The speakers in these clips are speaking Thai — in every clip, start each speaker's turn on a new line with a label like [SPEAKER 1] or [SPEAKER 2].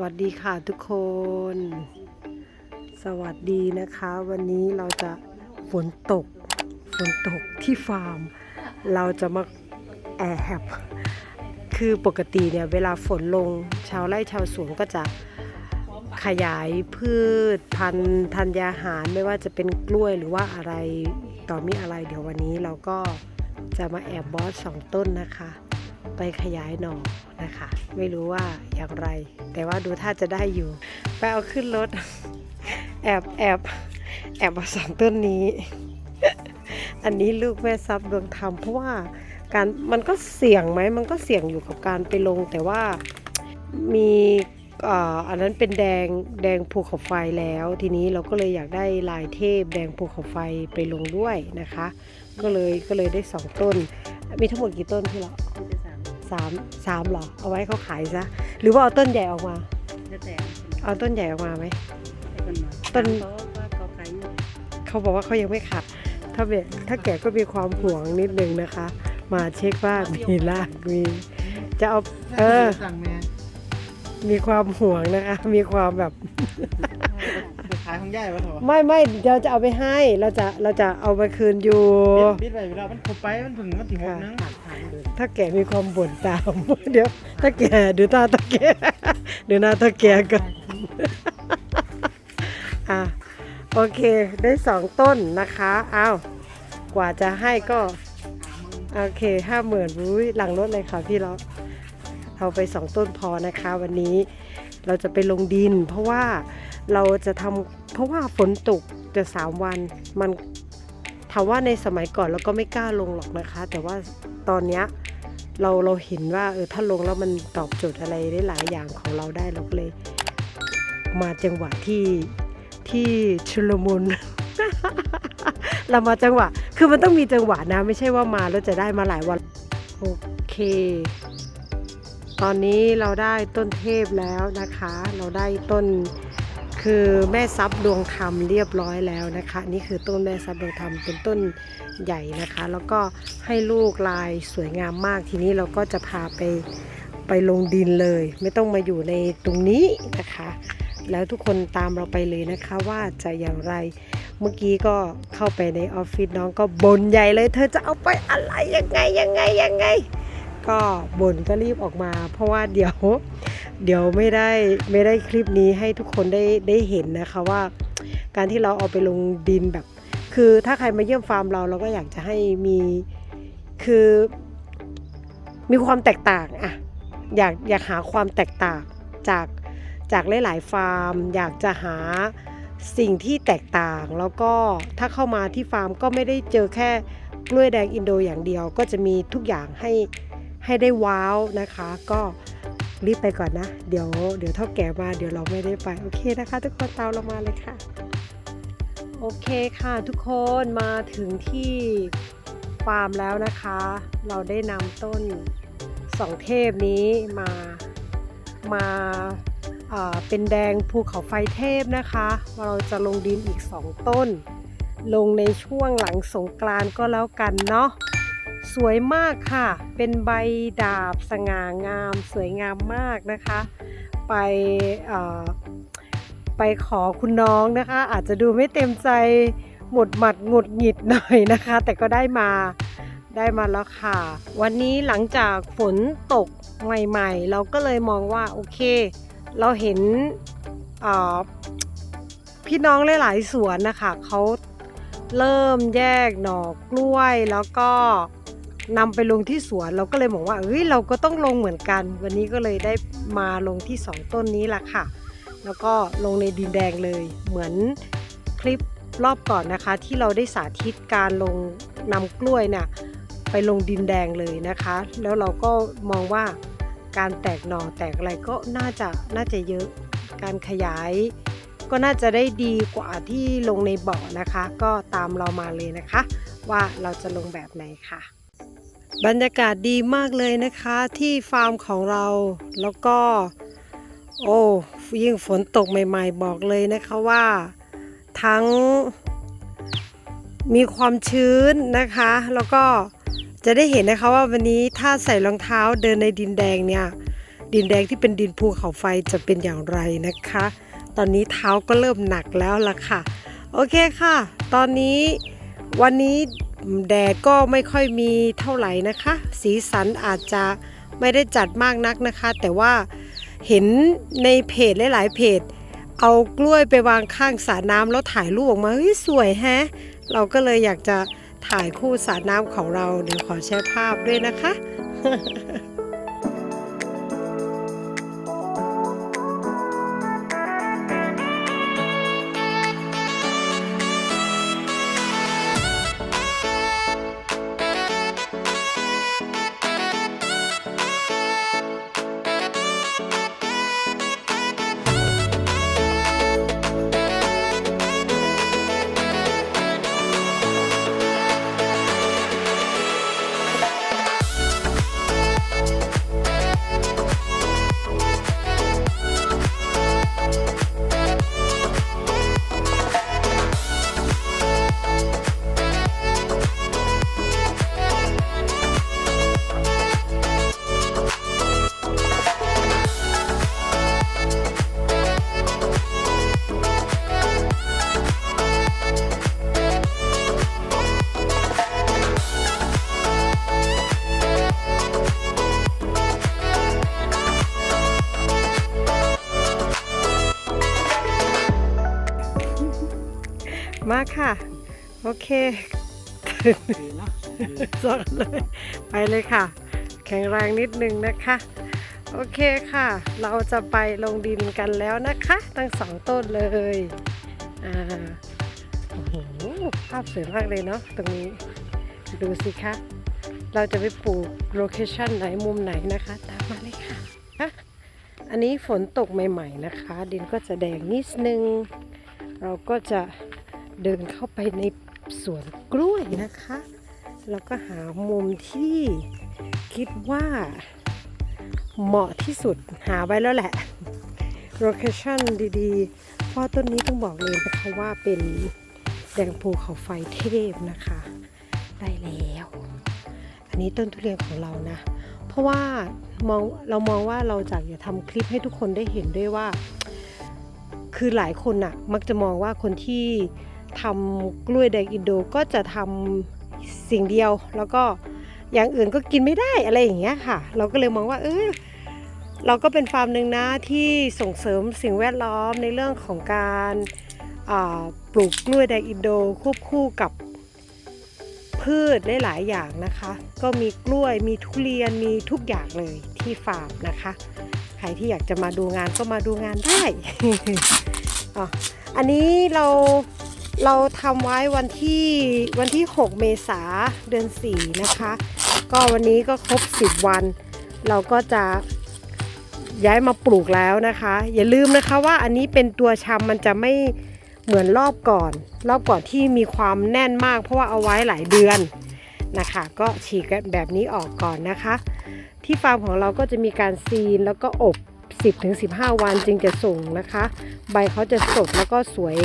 [SPEAKER 1] วัสดีค่ะทุกคน สวัสดีนะคะ วันนี้เราจะฝนตก ฝนตกที่ฟาร์ม เราจะมาแอบคือปกติเนี่ยเวลาฝนลงชาวไร่ชาวสวนก็จะขยายพืชพันธุ์ธัญญาหารไม่ว่าจะเป็นกล้วยหรือว่าอะไรต่อมีอะไรเดี๋ยววันนี้เราก็จะมาแอบบอสสองต้นนะคะ ไปขยายหน่อนะคะ ไม่รู้ว่าอย่างไร แต่ว่าดูถ้าจะได้อยู่ ไปเอาขึ้นรถ แอบแอบแอบมาสองต้นนี้ อันนี้ลูกแม่ซับดวงธรรมเพราะว่าการมันก็เสี่ยงไหมมันก็เสี่ยงอยู่กับการไปลง แต่ว่ามีอันนั้นเป็นแดงแดงภูเขาไฟแล้ว ทีนี้เราก็เลยอยากได้ลายเทพแดงภูเขาไฟไปลงด้วยนะคะ ก็เลยก็เลยได้สองต้น มีทั้งหมดกี่ต้นพี่ละ
[SPEAKER 2] สั่ง
[SPEAKER 1] สามสามเหรอ เอาไว้เขาขายซะ หรือว่าเอาต้นใหญ่ออกมา
[SPEAKER 2] จะแต่
[SPEAKER 1] เอาต้นใหญ่ออกมาไหม
[SPEAKER 2] แต่กันมา
[SPEAKER 1] ต้น
[SPEAKER 2] เพราะว่าเขาขายอยู่
[SPEAKER 1] เขาบอกว่าเขายังไม่ขัดถ้าเบะถ้าแกะก็มีความห่วงนิดนึงนะคะ มาเช็คว่ามีรากมี จะเอา เออ
[SPEAKER 3] สั่งแม่
[SPEAKER 1] มีความห่วงนะคะ มีความแบบ
[SPEAKER 3] จะ ขายของย่ายวะเถอะ
[SPEAKER 1] ไม่ไม่เดี๋ยวจะเอาไปให้เราจะเราจะเอาไปคืนอยู่
[SPEAKER 3] บิดไปเวลามันครบไปมันถึงมันถึงหกนึง
[SPEAKER 1] ถ้าแกมีความบ่นตาม เดี๋ยวถ้าแกดูตาตาแกดูหน้าตาแกก็อะโอเคได้สองต้นนะคะอ้าวกว่าจะให้ก็ โอเคห้าหมื่นอุ้ยหลังรถเลยค่ะพี่เราเอาไปสองต้นพอนะคะ วันนี้เราจะไปลงดินเพราะว่า เราจะทำเพราะว่าฝนตกจะสามวันมันถามว่าในสมัยก่อนเราก็ไม่กล้าลงหรอกนะคะ แต่ว่าตอนเนี้ยเราเราเห็นว่าเออถ้าลงแล้วมันตอบโจทย์อะไรได้หลายอย่างของเราได้เราก็เลย มาจังหวะที่ที่ชุลมุนเรามาจังหวะ คือมันต้องมีจังหวะนะ ไม่ใช่ว่ามาแล้วจะได้มาหลายวัน โอเค ตอนนี้เราได้ต้นเทพแล้วนะคะ เราได้ต้น คือแม่ซับดวงธรรมเรียบร้อยแล้วนะคะ นี่คือต้นแม่ซับดวงธรรมเป็นต้นใหญ่นะคะ แล้วก็ให้ลูกลายสวยงามมากทีนี้เราก็จะพาไปไปลงดินเลย ไม่ต้องมาอยู่ในตรงนี้นะคะ แล้วทุกคนตามเราไปเลยนะคะว่าจะอย่างไรเมื่อกี้ก็เข้าไปในออฟฟิศน้องก็บ่นใหญ่เลย เธอจะเอาไปอะไรยังไงยังไงยังไง ก็บ่นก็รีบออกมา เพราะว่าเดี๋ยว เดี๋ยวไม่ได้ไม่ได้คลิปนี้ให้ทุกคนได้ได้เห็นนะคะว่า การที่เราเอาไปลงดินแบบ คือถ้าใครมาเยี่ยมฟาร์มเราเราก็อยากจะให้มีคือ มีความแตกต่างอะอยากอยากหาความแตกต่างจากจากหลาย ๆ ฟาร์ม อยากจะหาสิ่งที่แตกต่างแล้วก็ถ้าเข้ามาที่ฟาร์มก็ไม่ได้เจอแค่กล้วยแดงอินโดอย่างเดียว ก็จะมีทุกอย่างให้ให้ได้ว้าวนะคะ ก็ รีบไปก่อนนะ เดี๋ยวเดี๋ยวเท่าแก่มาเดี๋ยวเราไม่ได้ไป โอเคนะคะ ทุกคนตามเรามาเลยค่ะ โอเคค่ะทุกคนมาถึงที่ฟาร์มแล้วนะคะ เราได้นำต้นสองเทพนี้มามาเอ่อเป็นแดงภูเขาไฟเทพนะคะเราจะลงดินอีก 2 ต้น ลงในช่วงหลังสงกรานก็แล้วกันเนาะ สวยมากค่ะ เป็นใบดาบสง่างาม สวยงามมากนะคะ ไปไปขอคุณน้องนะคะ อาจจะดูไม่เต็มใจหมดหมัดหงุดหงิดหน่อยนะคะ แต่ก็ได้มาได้มาแล้วค่ะ วันนี้หลังจากฝนตกใหม่ๆ เราก็เลยมองว่าโอเค เราเห็นพี่น้องหลายๆสวนนะคะเขาเริ่มแยกหน่อกล้วยแล้วก็ นำไปลงที่สวนเราก็เลยบอกว่าเฮ้ยเราก็ต้องลงเหมือนกัน วันนี้ก็เลยได้มาลงที่สองต้นนี้ละค่ะ แล้วก็ลงในดินแดงเลยเหมือนคลิปรอบก่อนนะคะ ที่เราได้สาธิตการลงนำกล้วยเนี่ยไปลงดินแดงเลยนะคะ แล้วเราก็มองว่าการแตกหน่อแตกอะไรก็น่าจะน่าจะเยอะการขยาย ก็น่าจะได้ดีกว่าที่ลงในบ่อนะคะ ก็ตามเรามาเลยนะคะ ว่าเราจะลงแบบไหนค่ะ บรรยากาศดีมากเลยนะคะที่ฟาร์มของเราแล้วก็ โอ้ยิ่งฝนตกใหม่ๆ บอกเลยนะคะว่า ทั้ง มีความชื้นนะคะ แล้วก็จะได้เห็นนะคะว่าวันนี้ถ้าใส่รองเท้าเดินในดินแดงเนี่ย ดินแดงที่เป็นดินภูเขาไฟจะเป็นอย่างไรนะคะ ตอนนี้เท้าก็เริ่มหนักแล้วล่ะค่ะ โอเคค่ะ ตอนนี้วันนี้ แดดก็ไม่ค่อยมีเท่าไหร่นะคะ สีสันอาจจะไม่ได้จัดมากนักนะคะ แต่ว่าเห็นในเพจหลายๆเพจ เอากล้วยไปวางข้างสระน้ำแล้วถ่ายรูปออกมาเฮ้ยสวยแฮะ เราก็เลยอยากจะถ่ายคู่สระน้ำของเราเดี๋ยวขอแชร์ภาพด้วยนะคะ มาค่ะ โอเคสอนเลย ไปเลยค่ะ แข็งแรงนิดนึงนะคะ โอเคค่ะ เราจะไปลงดินกันแล้วนะคะ ทั้งสองต้นเลยอ่าโอ้โหภาพสวยมากเลยเนาะตรงนี้ ดูสิคะ เราจะไปปลูกโลเคชั่นไหนมุมไหนนะคะ ตามมาเลยค่ะฮะอันนี้ฝนตกใหม่ ๆ นะคะ ดินก็จะแดงนิดนึง เราก็จะ เดินเข้าไปในสวนกล้วยนะคะ แล้วก็หามุมที่คิดว่าเหมาะที่สุดหาไว้แล้วแหละโลเคชั่นดีๆ เพราะต้นนี้ต้องบอกเลยนะคะว่าเป็นแดงภูเขาไฟเทพนะคะ ได้แล้ว อันนี้ต้นทุเรียนของเรานะ เพราะว่ามองเรามองว่าเราจะอยากทำคลิปให้ทุกคนได้เห็นด้วยว่า คือหลายคนอะมักจะมองว่าคนที่ ทำกล้วยแดงอินโดก็จะทำสิ่งเดียว แล้วก็อย่างอื่นก็กินไม่ได้อะไรอย่างเงี้ยค่ะ เราก็เลยมองว่า เออเราก็เป็นฟาร์มหนึ่งนะที่ส่งเสริมสิ่งแวดล้อมในเรื่องของการปลูกกล้วยแดงอินโดควบคู่กับพืชได้หลายๆอย่างนะคะ ก็มีกล้วยมีทุเรียนมีทุกอย่างเลยที่ฟาร์มนะคะ ใครที่อยากจะมาดูงานก็มาดูงานได้อะอันนี้เรา เราทำไว้วันที่วันที่ 6 เมษาเดือน 4 นะคะ ก็วันนี้ก็ครบ 10 วัน เราก็จะย้ายมาปลูกแล้วนะคะ อย่าลืมนะคะว่าอันนี้เป็นตัวชำมันจะไม่เหมือนรอบก่อน รอบก่อนที่มีความแน่นมาก เพราะว่าเอาไว้หลายเดือนนะคะ ก็ฉีกแบบนี้ออกก่อนนะคะ ที่ฟาร์มของเราก็จะมีการซีนแล้วก็อบ 10-15 วันจึงจะส่งนะคะ ใบเขาจะสดแล้วก็สวย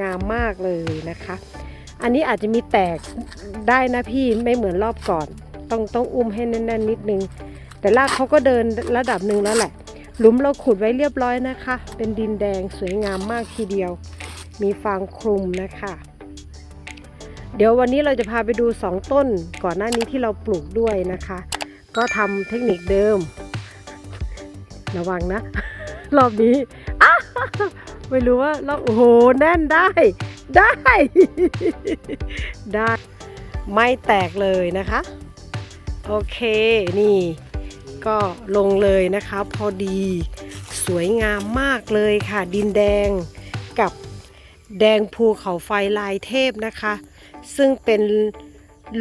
[SPEAKER 1] งามมากเลยนะคะ อันนี้อาจจะมีแตกได้นะพี่ไม่เหมือนรอบก่อน ต้องต้องอุ้มให้แน่นๆนิดนึง แต่รากเขาก็เดินระดับหนึ่งแล้วแหละ หลุมเราขุดไว้เรียบร้อยนะคะ เป็นดินแดงสวยงามมากทีเดียว มีฟางคลุมนะคะเดี๋ยววันนี้เราจะพาไปดู 2 ต้นก่อนหน้านี้ที่เราปลูกด้วยนะคะ ก็ทำเทคนิคเดิม ระวังนะ รอบนี้อ้าไม่รู้ว่ารอบโอ้โหแน่นได้ ได้ ได้ ไม่แตกเลยนะคะ โอเคนี่ ก็ลงเลยนะคะ พอดีสวยงามมากเลยค่ะ ดินแดงกับแดงภูเขาไฟลายเทพนะคะ ซึ่งเป็น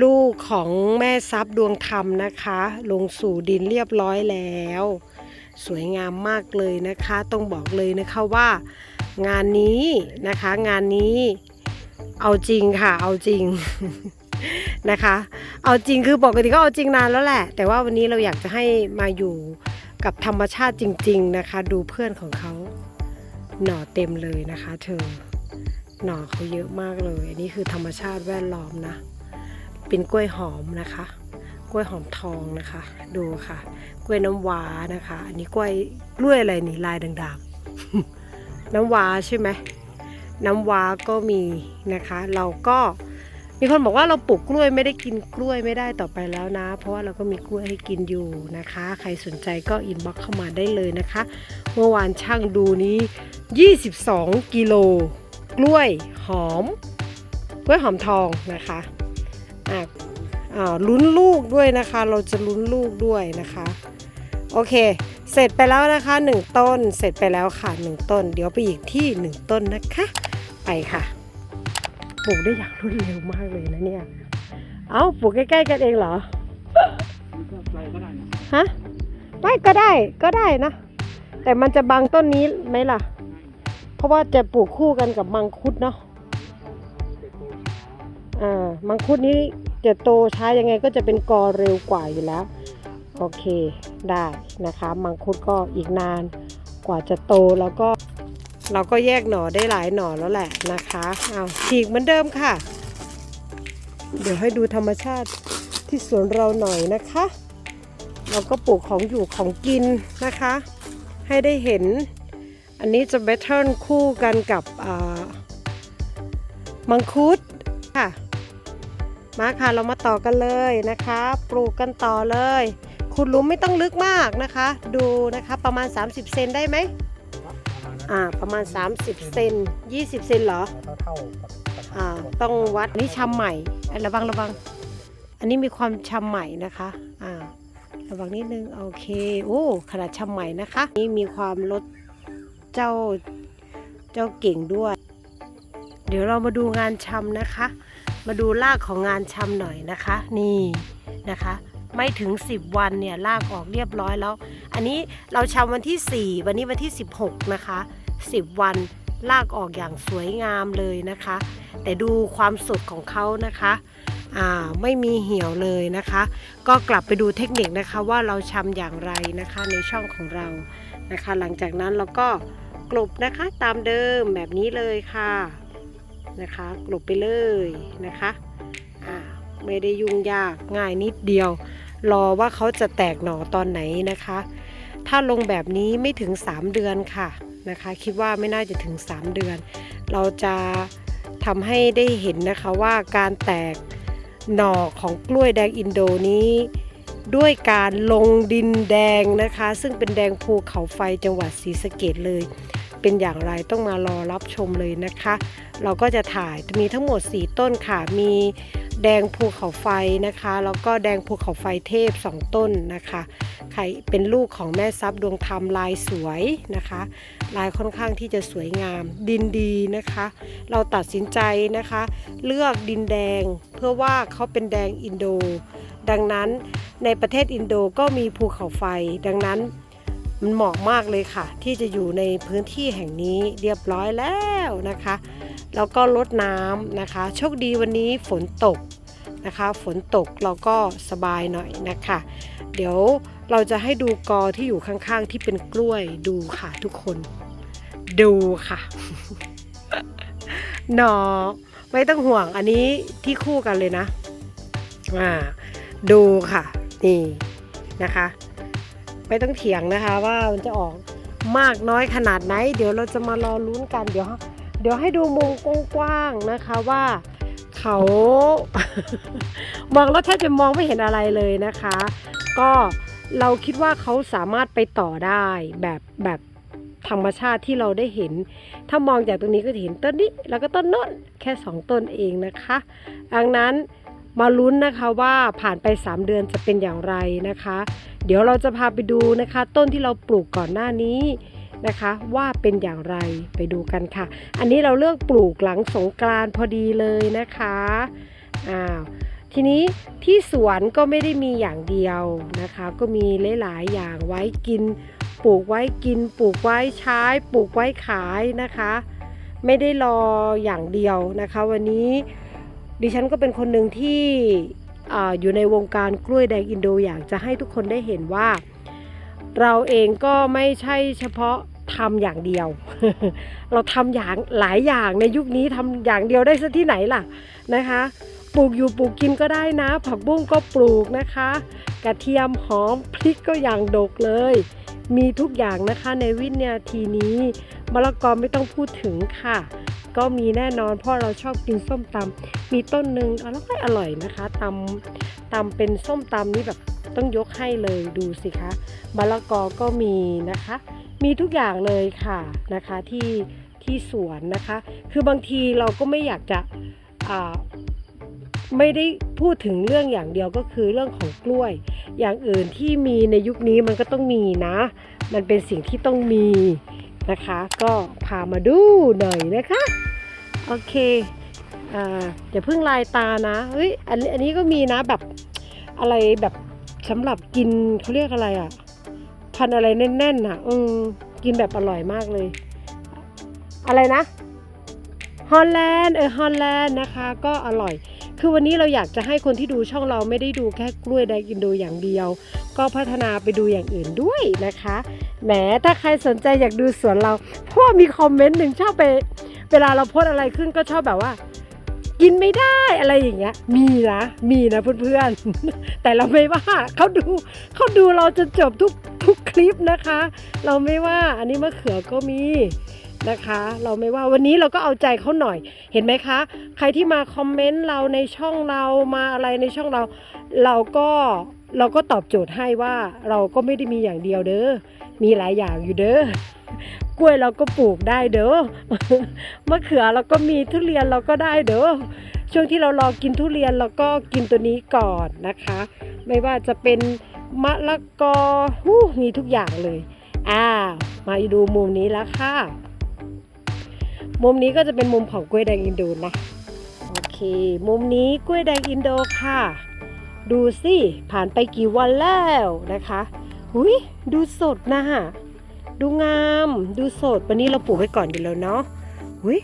[SPEAKER 1] ลูกของแม่ทรัพย์ดวงธรรมนะคะ ลงสู่ดินเรียบร้อยแล้ว สวยงามมากเลยนะคะ ต้องบอกเลยนะคะว่า งานนี้นะคะงานนี้เอาจริงค่ะ เอาจริงนะคะ เอาจริงคือปกติก็เอาจริงนานแล้วแหละ แต่ว่าวันนี้เราอยากจะให้มาอยู่กับธรรมชาติจริง ๆนะคะ ดูเพื่อนของเขาหน่อเต็มเลยนะคะ เธอหน่อเขาเยอะมากเลย อันนี้คือธรรมชาติแวดล้อมนะ เป็นกล้วยหอมนะคะ ล้วยหอมทองนะคะ ดูค่ะ กล้วยน้ำว้านะคะ อันนี้กล้วยกล้วยอะไรนี่ลายด่างๆ น้ำว้าใช่ไหมน้ำว้าก็มีนะคะ เราก็มีคนบอกว่าเราปลูกกล้วยไม่ได้กินกล้วยไม่ได้ต่อไปแล้วนะ เพราะว่าเราก็มีกล้วยให้กินอยู่นะคะ ใครสนใจก็อินบ็อกเข้ามาได้เลยนะคะ เมื่อวานช่างดูนี้ 22 กิโลกล้วยหอม กล้วยหอมทองนะคะอะ ลุ้นลูกด้วยนะคะ เราจะลุ้นลูกด้วยนะคะ โอเค เสร็จไปแล้วนะคะ 1 ต้น เสร็จไปแล้วค่ะ 1 ต้น เดี๋ยวไปอีกที่ 1 ต้นนะคะ ไปค่ะ ปลูกได้อย่างรวดเร็วมากเลยนะเนี่ย เอ้าปลูกใกล้ๆกันเองเหรอ ฮะ ไม่ก็ได้ ก็ได้นะ แต่มันจะบังต้นนี้ไหมล่ะ เพราะว่าจะปลูกคู่กันกับมังคุดเนาะ อ่า มังคุดนี้ จะโตช้ายังไงก็จะเป็นกอเร็วกว่าอยู่แล้ว โอเคได้นะคะมังคุดก็อีกนานกว่าจะโตแล้วก็เราก็แยกหน่อได้หลายหน่อแล้วแหละนะคะเอาวฉีกเหมือนเดิมค่ะ เดี๋ยวให้ดูธรรมชาติที่สวนเราหน่อยนะคะ เราก็ปลูกของอยู่ของกินนะคะ ให้ได้เห็น อันนี้จะเบทเทิลคู่กันกับมังคุดค่ะ มาค่ะเรามาต่อกันเลยนะคะ ปลูกกันต่อเลยขุดหลุมไม่ต้องลึกมากนะคะ ดูนะคะประมาณ 30 เซนได้ไหมอ่าประมาณ 30 เซน20 เซนเหรอ
[SPEAKER 3] เท่า
[SPEAKER 1] อ่าต้องวัดนนี้ชำใหม่อะระวังระวัง อันนี้มีความชำใหม่นะคะอ่าระวังนิดนึงโอเคโอ้ขนาดชำใหม่นะคะ นี่มีความลดเจ้าเจ้าเก่งด้วย เดี๋ยวเรามาดูงานชำนะคะ มาดูรากของงานชำหน่อยนะคะ นี่นะคะ ไม่ถึง 10 วันเนี่ยรากออกเรียบร้อยแล้ว อันนี้เราชำวันที่ 4 วันนี้วันที่ 16 นะคะ 10 วันรากออกอย่างสวยงามเลยนะคะ แต่ดูความสดของเขานะคะอ่าไม่มีเหี่ยวเลยนะคะ ก็กลับไปดูเทคนิคนะคะว่าเราชำอย่างไรนะคะในช่องของเรานะคะ หลังจากนั้นเราก็กลบนะคะตามเดิมแบบนี้เลยค่ะ นะคะกลบไปเลยนะคะอ่าไม่ได้ยุ่งยากง่ายนิดเดียว รอว่าเขาจะแตกหน่อตอนไหนนะคะ ถ้าลงแบบนี้ไม่ถึง 3 เดือนค่ะนะคะ คิดว่าไม่น่าจะถึง 3 เดือน เราจะทำให้ได้เห็นนะคะว่าการแตกหน่อของกล้วยแดงอินโดนี้ด้วยการลงดินแดงนะคะ ซึ่งเป็นแดงภูเขาไฟจังหวัดศรีสะเกดเลย เป็นอย่างไรต้องมารอรับชมเลยนะคะ เราก็จะถ่ายมีทั้งหมด 4 ต้นค่ะ มีแดงภูเขาไฟนะคะ แล้วก็แดงภูเขาไฟเทพ 2 ต้นนะคะใครเป็นลูกของแม่ซับดวงธรรมลายสวยนะคะ ลายค่อนข้างที่จะสวยงาม ดินดีนะคะ เราตัดสินใจนะคะ เลือกดินแดงเพื่อว่าเขาเป็นแดงอินโด ดังนั้นในประเทศอินโดก็มีภูเขาไฟ ดังนั้น มันเหมาะมากเลยค่ะ ที่จะอยู่ในพื้นที่แห่งนี้เรียบร้อยแล้วนะคะ แล้วก็ลดน้ำนะคะ โชคดีวันนี้ฝนตกนะคะ ฝนตกเราก็สบายหน่อยนะคะ เดี๋ยวเราจะให้ดูกอที่อยู่ข้างๆ ที่เป็นกล้วยดูค่ะทุกคน ดูค่ะหนอไม่ต้องห่วงอันนี้ที่คู่กันเลยนะอ่าดูค่ะ นี่นะคะ ไม่ต้องเถียงนะคะ ว่ามันจะออกมากน้อยขนาดไหน เดี๋ยวเราจะมารอลุ้นกันเดี๋ยว เดี๋ยวให้ดูมุมกว้างๆนะคะว่าเขามองแล้วแทบจะมองไม่เห็นอะไรเลยนะคะ ก็เราคิดว่าเขาสามารถไปต่อได้แบบแบบธรรมชาติที่เราได้เห็น ถ้ามองจากตรงนี้ก็จะเห็นต้นนี้ แล้วก็ต้นโน้นแค่ 2 ต้นเองนะคะ ดังนั้น มาลุ้นนะคะว่าผ่านไป 3 เดือนจะเป็นอย่างไรนะคะ เดี๋ยวเราจะพาไปดูนะคะ ต้นที่เราปลูกก่อนหน้านี้นะคะว่าเป็นอย่างไรไปดูกันค่ะ อันนี้เราเลือกปลูกหลังสงกรานพอดีเลยนะคะอ้าวทีนี้ที่สวนก็ไม่ได้มีอย่างเดียวนะคะ ก็มีหลายๆอย่างไว้กิน ปลูกไว้กิน ปลูกไว้ใช้ ปลูกไว้ขายนะคะ ไม่ได้รออย่างเดียวนะคะ วันนี้ ดิฉันก็เป็นคนหนึ่งที่ออยู่ในวงการกล้วยแดงอินโดอยากจะให้ทุกคนได้เห็นว่า เราเองก็ไม่ใช่เฉพาะทำอย่างเดียว เราทำอย่างหลายอย่างในยุคนี้ทำอย่างเดียวได้ซะที่ไหนล่ะนะคะ ปลูกอยู่ปลูกกินก็ได้นะ ผักบุ้งก็ปลูกนะคะ กระเทียมหอมพริกก็อย่างดกเลย มีทุกอย่างนะคะในวินาทีนี้มะละกอไม่ต้องพูดถึงค่ะ ก็มีแน่นอนเพราะเราชอบกินส้มตำมีต้นหนึ่งอร่อยอร่อยนะคะตำตำเป็นส้มตำนี่แบบต้องยกให้เลยดูสิคะมะละกอก็มีนะคะ มีทุกอย่างเลยค่ะนะคะที่ที่สวนนะคะ คือบางทีเราก็ไม่อยากจะ ไม่ได้พูดถึงเรื่องอย่างเดียวก็คือเรื่องของกล้วย อย่างอื่นที่มีในยุคนี้มันก็ต้องมีนะ มันเป็นสิ่งที่ต้องมีนะคะ ก็พามาดูหน่อยนะคะ โอเคอ่าอย่าเพิ่งลายตานะเฮ้ยอันอันนี้ก็มีนะแบบอะไรแบบสำหรับกินเขาเรียกอะไรอะ่ะพันอะไรแน่นๆน่ะอืมกินแบบอร่อยมากเลย อะไรนะฮอลแลนด์เออฮอลแลนด์นะคะ ก็อร่อย คือวันนี้เราอยากจะให้คนที่ดูช่องเราไม่ได้ดูแค่กล้วยไดกินโดอย่างเดียว ก็พัฒนาไปดูอย่างอื่นด้วยนะคะแหมถ้าใครสนใจอยากดูสวนเราเพราะมีคอมเมนต์หนึ่งชอบไป เวลาเราโพสอะไรขึ้นก็ชอบแบบว่า กินไม่ได้อะไรอย่างเงี้ย มีนะมีนะเพื่อนๆ แต่เราไม่ว่าเขาดูเขาดูเราจนจบทุกทุกคลิปนะคะ เราไม่ว่าอันนี้มะเขือก็มี นะคะ เราไม่ว่าวันนี้เราก็เอาใจเขาหน่อย เห็นไหมคะ ใครที่มาคอมเมนต์เราในช่องเรามาอะไรในช่องเรา เราก็เราก็ตอบโจทย์ให้ว่าเราก็ไม่ได้มีอย่างเดียวเด้อ มีหลายอย่างอยู่เด้อกล้วยเราก็ปลูกได้เด้อมะเขือเราก็มีทุเรียนเราก็ได้เด้อช่วงที่เรารอกินทุเรียนเราก็กินตัวนี้ก่อนนะคะ ไม่ว่าจะเป็นมะละกอหู้มีทุกอย่างเลย อ่า มาดูมุมนี้แล้วค่ะ มุมนี้ก็จะเป็นมุมของกล้วยแดงอินโดนะ โอเค มุมนี้กล้วยแดงอินโดค่ะ ดูสิผ่านไปกี่วันแล้วนะคะหุยดูสดนะฮะดูงาม ดูสด วันนี้เราปลูกไว้ก่อนอยู่แล้วเนาะหุย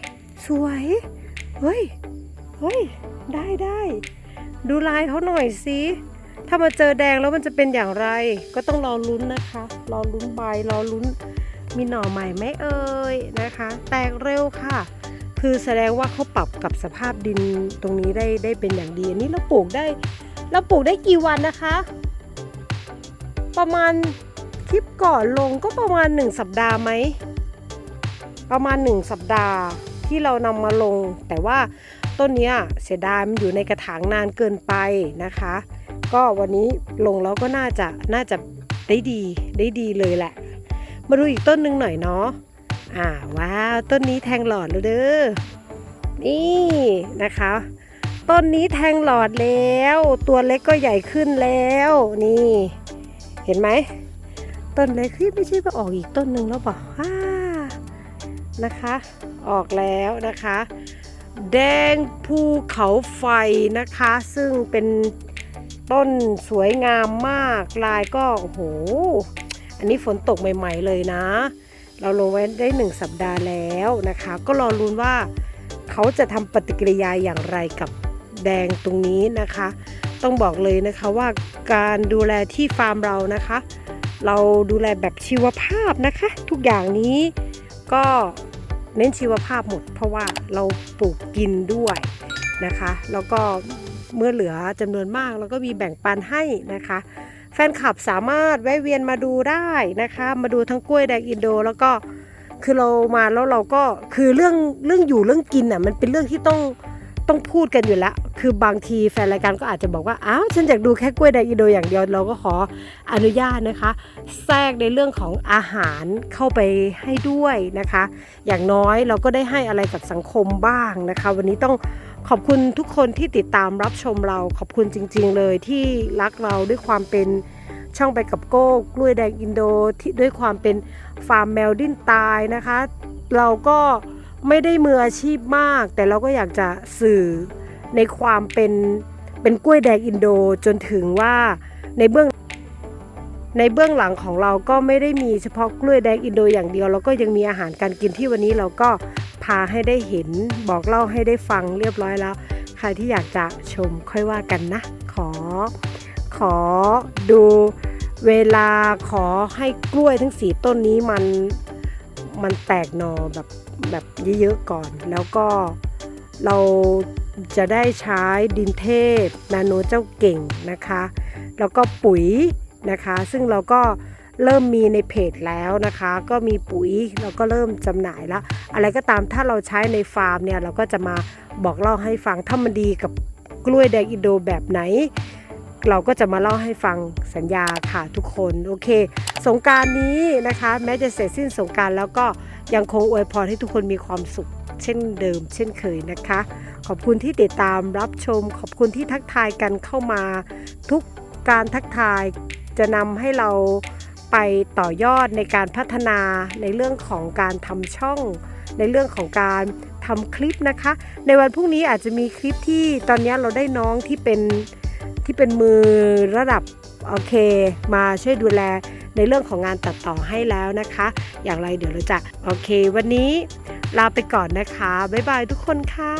[SPEAKER 1] สวย เฮ้ย เฮ้ย ได้ได้ ดูลายเขาหน่อยสิ ถ้ามาเจอแดงแล้วมันจะเป็นอย่างไร ก็ต้องรอลุ้นนะคะ รอลุ้นใบ รอลุ้น มีหน่อใหม่ไหมเอ่ยนะคะ แตกเร็วค่ะ คือแสดงว่าเขาปรับกับสภาพดินตรงนี้ได้ได้เป็นอย่างดีอันนี้เราปลูกได้เราปลูกได้กี่วันนะคะ ประมาณคลิปก่อนลงก็ประมาณ 1 สัปดาห์ไหมประมาณ 1 สัปดาห์ที่เรานำมาลง แต่ว่าต้นนี้เสียดายมันอยู่ในกระถางนานเกินไปนะคะ ก็วันนี้ลงแล้วก็น่าจะน่าจะได้ดีได้ดีเลยแหละ มาดูอีกต้นหนึ่งหน่อยเนาะอ่าว้าวต้นนี้แทงหลอดแล้วเด้อนี่นะคะ ต้นนี้แทงหลอดแล้ว ตัวเล็กก็ใหญ่ขึ้นแล้ว นี่ เห็นไหมต้นเล็กเฮ้ยไม่ใช่ว่าออกอีกต้นหนึ่งแล้วเปล่าอ่านะคะ ออกแล้วนะคะ แดงภูเขาไฟนะคะ ซึ่งเป็นต้นสวยงามมากลายก็โอ้โห อันนี้ฝนตกใหม่ๆเลยนะ เราลงไว้ได้หนึ่งสัปดาห์แล้วนะคะ ก็รอรุ้นว่าเขาจะทำปฏิกิริยาอย่างไรกับแดงตรงนี้นะคะ ต้องบอกเลยนะคะว่าการดูแลที่ฟาร์มเรานะคะ เราดูแลแบบชีวภาพนะคะ ทุกอย่างนี้ก็เน้นชีวภาพหมด เพราะว่าเราปลูกกินด้วยนะคะ แล้วก็เมื่อเหลือจำนวนมากเราก็มีแบ่งปันให้นะคะ ฟนคลับสามารถแวะเวียนมาดูได้นะคะ มาดูทั้งกล้วยแดงอินโด แล้วก็คือเรามาแล้วเราก็คือเรื่องเรื่องอยู่เรื่องกินอะมันเป็นเรื่องที่ต้อง ต้องพูดกันอยู่แล้ว คือบางทีแฟนรายการก็อาจจะบอกว่า อ้าว ฉันอยากดูแค่กล้วยแดงอินโดอย่างเดียว เราก็ขออนุญาตนะคะ แทรกในเรื่องของอาหารเข้าไปให้ด้วยนะคะ อย่างน้อยเราก็ได้ให้อะไรกับสังคมบ้างนะคะ วันนี้ต้องขอบคุณทุกคนที่ติดตามรับชมเรา ขอบคุณจริง ๆ เลยที่รักเราด้วยความเป็นช่องไปกับโก้กล้วยแดงอินโดที่ด้วยความเป็นฟาร์มแมวดิ้นตายนะคะ เราก็ ไม่ได้มืออาชีพมาก แต่เราก็อยากจะสื่อในความเป็นเป็นกล้วยแดงอินโดจนถึงว่าในเบื้องในเบื้องหลังของเราก็ไม่ได้มีเฉพาะกล้วยแดงอินโดอย่างเดียว เราก็ยังมีอาหารการกินที่วันนี้เราก็พาให้ได้เห็นบอกเล่าให้ได้ฟังเรียบร้อยแล้ว ใครที่อยากจะชมค่อยว่ากันนะ ขอ ขอดูเวลาขอให้กล้วยทั้งสีต้นนี้มันมันแตกหนอแบบ แบบเยอะๆก่อน แล้วก็เราจะได้ใช้ดินเทพนาโนเจ้าเก่งนะคะ แล้วก็ปุ๋ยนะคะ ซึ่งเราก็เริ่มมีในเพจแล้วนะคะ ก็มีปุ๋ยเราก็เริ่มจำหน่ายแล้วอะไรก็ตามถ้าเราใช้ในฟาร์มเนี่ยเราก็จะมาบอกเล่าให้ฟังถ้ามันดีกับกล้วยแดงอินโดแบบไหน เราก็จะมาเล่าให้ฟังสัญญาค่ะทุกคนโอเค สงการนี้นะคะ แม้จะเสร็จสิ้นสงการแล้วก็ยังคงอวยพรให้ทุกคนมีความสุขเช่นเดิม เช่นเคยนะคะ ขอบคุณที่ติดตามรับชม ขอบคุณที่ทักทายกันเข้ามา ทุกการทักทายจะนำให้เราไปต่อยอดในการพัฒนาในเรื่องของการทำช่อง ในเรื่องของการทำคลิปนะคะ ในวันพรุ่งนี้อาจจะมีคลิปที่ตอนนี้เราได้น้องที่เป็น ที่เป็นมือระดับโอเค มาช่วยดูแลในเรื่องของงานตัดต่อให้แล้วนะคะ อย่างไรเดี๋ยวเราจะโอเค วันนี้ลาไปก่อนนะคะ บ๊ายบายทุกคนค่ะ